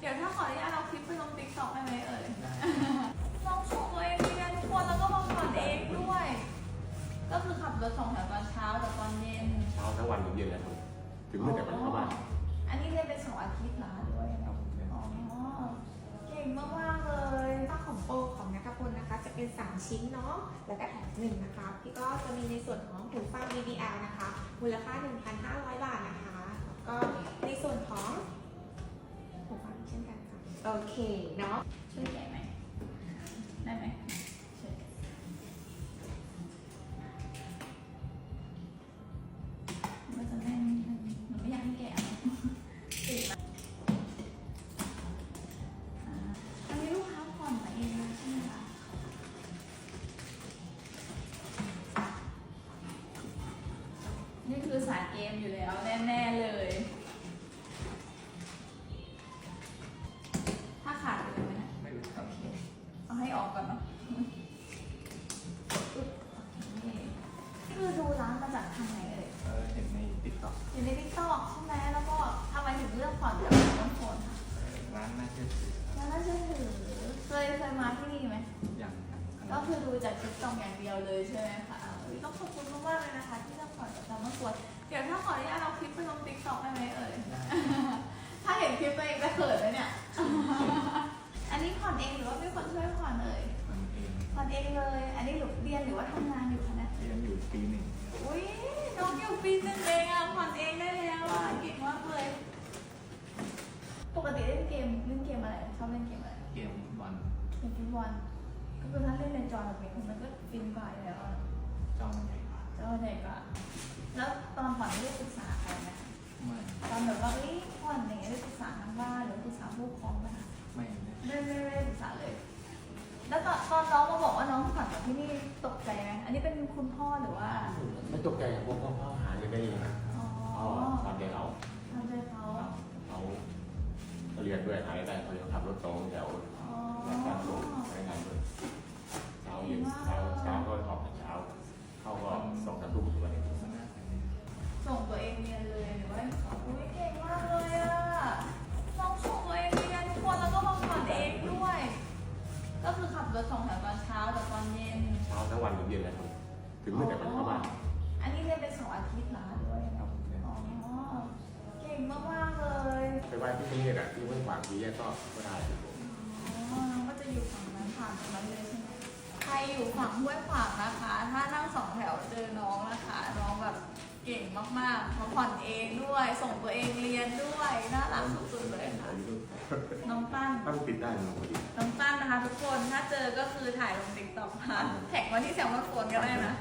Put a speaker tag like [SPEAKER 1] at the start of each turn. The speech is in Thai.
[SPEAKER 1] เดี๋ยวถ้าขออนุญาตเอาคลิปไปลงติ๊กต็อกได้ไหมเอ่ยน้องส่งตัวเองเรียนทุกคนแล้วก็มาผ่อนเองด้วย ก็คือขับรถสองแถวตอนเช้ากับตอนเย็น
[SPEAKER 2] เช้าทั้งวันถึงเย็นเลยครับถึงตั้งแต่วันเข้าบ้าน
[SPEAKER 1] อันนี้เรียนเป็นสองอาทิตย์เหรอด้วย
[SPEAKER 2] ครับผมเนี่ย
[SPEAKER 1] อ๋อเก่งมากๆเลย
[SPEAKER 3] ค่าของโปรของนักพลนะคะ จะเป็น 3 ชิ้นเนาะ แล้วก็แถมหนึ่งนะคะพี่ก็จะมีในส่วนของหูฟัง DBL นะคะ มูลค่า 1,500 บาทนะคะแล้วก็ในส่วนของ โอเคเนาะ
[SPEAKER 1] ช่วยแกะไหมได้ไหมช่วยแกะมันจะแน่นนิดนึงหนูไม่อยากให้แกะอะติดมาอ่าอันนี้ลูกค้าผ่อนมาเองเลยใช่ไหมคะนี่คือสายเกมอยู่แล้วแน่ๆเลย
[SPEAKER 2] คื
[SPEAKER 1] อดูร้านมาจากทางไหนเอ่ย
[SPEAKER 2] เออเห็นในติ๊กต็อก
[SPEAKER 1] อยู่ในทิกตอกใช่ไหมแล้วก็ทำไมถึงเลือกผ่อนจากต้นโพนคะ
[SPEAKER 2] ร้านน่าเชื่อถือ
[SPEAKER 1] แล้วน่าเชื่อถือเคยเคยมาที่นี่ไหม
[SPEAKER 2] อย่างครับ
[SPEAKER 1] ก็คือดูจากทิกตอกอย่างเดียวเลยใช่ไหมคะอุ๊ยต้องขอบคุณมากๆเลยนะคะ ที่เลือกผ่อนจากทางต้นโพนเดี๋ยวถ้าขออนุญาตเอาคลิปไปลงติ๊กต็อกได้ไหมเอ่ย ถ้าเห็นคลิปตัวเองจะเขินเลยเนี่ย อันนี้ผ่อนเองหรือว่ามีคนช่วยผ่อนเอ่ย
[SPEAKER 2] มันเอง
[SPEAKER 1] ผ่อนเองเลย อันนี้หนูเรียนหรือว่าทำงาน
[SPEAKER 2] ปีหนึ่ง
[SPEAKER 1] อุ้ยน้องอยู่ปีหนึงเองอะผ่อนเองได้แล้วอะเก่งมากเลย ปกติเล่นเกมเล่นเกมอะไรชอบเล่นเกมอะไร
[SPEAKER 2] เกมบอล
[SPEAKER 1] เล่นฟุตบอลก็คือถ้าเล่นในจอแบบนี้มันก็ฟินกว่าอยู่แล้วอะ
[SPEAKER 2] จอมันใหญ่กว่า
[SPEAKER 1] จอใหญ่กว่าแล้วตอนผ่อนไม่ได้ปรึกษาใครไหมคะ
[SPEAKER 2] ไม่
[SPEAKER 1] ตอนแบบว่าเอ้ยผ่อนอย่างเงี้ยได้ปรึกษาทางบ้านหรือปรึกษาผู้ปกครองไหมคะ
[SPEAKER 2] ไม่ได้
[SPEAKER 1] ไม่ไม่ไม่ได้ปรึกษาเลย แล้วตอนตอนน้องมาบอกว่าน้องผ่อนกับที่นี่ตกใจไหมอันนี้เป็นคุณพ่อหรือว่า
[SPEAKER 2] ไม่ตกใจครับเพราะว่าพ่อหาเงินได้เองนะ
[SPEAKER 1] อ๋อ
[SPEAKER 2] พ่อตามใจเขา
[SPEAKER 1] ทำใจเขา
[SPEAKER 2] เขาเรียนด้วยหาได้เขายังขับรถตรงแถว
[SPEAKER 1] อ๋อ
[SPEAKER 2] งานการส่งใช้งา
[SPEAKER 1] ถสองแถวตอนเช้ากับตอนเย็น
[SPEAKER 2] เช้าทั้งวันถึงเย็นเลยครับถึงตั้งแต่วันเข้าบ้าน
[SPEAKER 1] อันนี้เรียนเป็นสองอาทิตย์เหรอด้วย
[SPEAKER 2] ครับผมเนี่ย
[SPEAKER 1] อ๋อเก่งมากๆเลย
[SPEAKER 2] ไปไหว้ที่นี่อะที่ห้วยขวางที่แยกก็ก็ได้ครับผม
[SPEAKER 1] อ๋อก็จะอยู่ฝั่งนั้นผ่านตรงนั้นเลยใช่ไหมใครอยู่ฝั่งห้วยขวางนะคะ ถ้านั่งสองแถวเจอน้องนะคะน้องแบบเก่งมากๆเขาผ่อนเองด้วย ส่งตัวเองเรียนด้วย น่ารักสุดๆเลยค่ะ น้องตั้น
[SPEAKER 2] ตั้งปิดได้นะพอดี
[SPEAKER 1] น้องตั้นนะคะ ทุกคน ถ้าเจอก็คือถ่ายลงติ๊กต็อกนะแท็กมาที่แซมว่าโฟนก็ได้นะ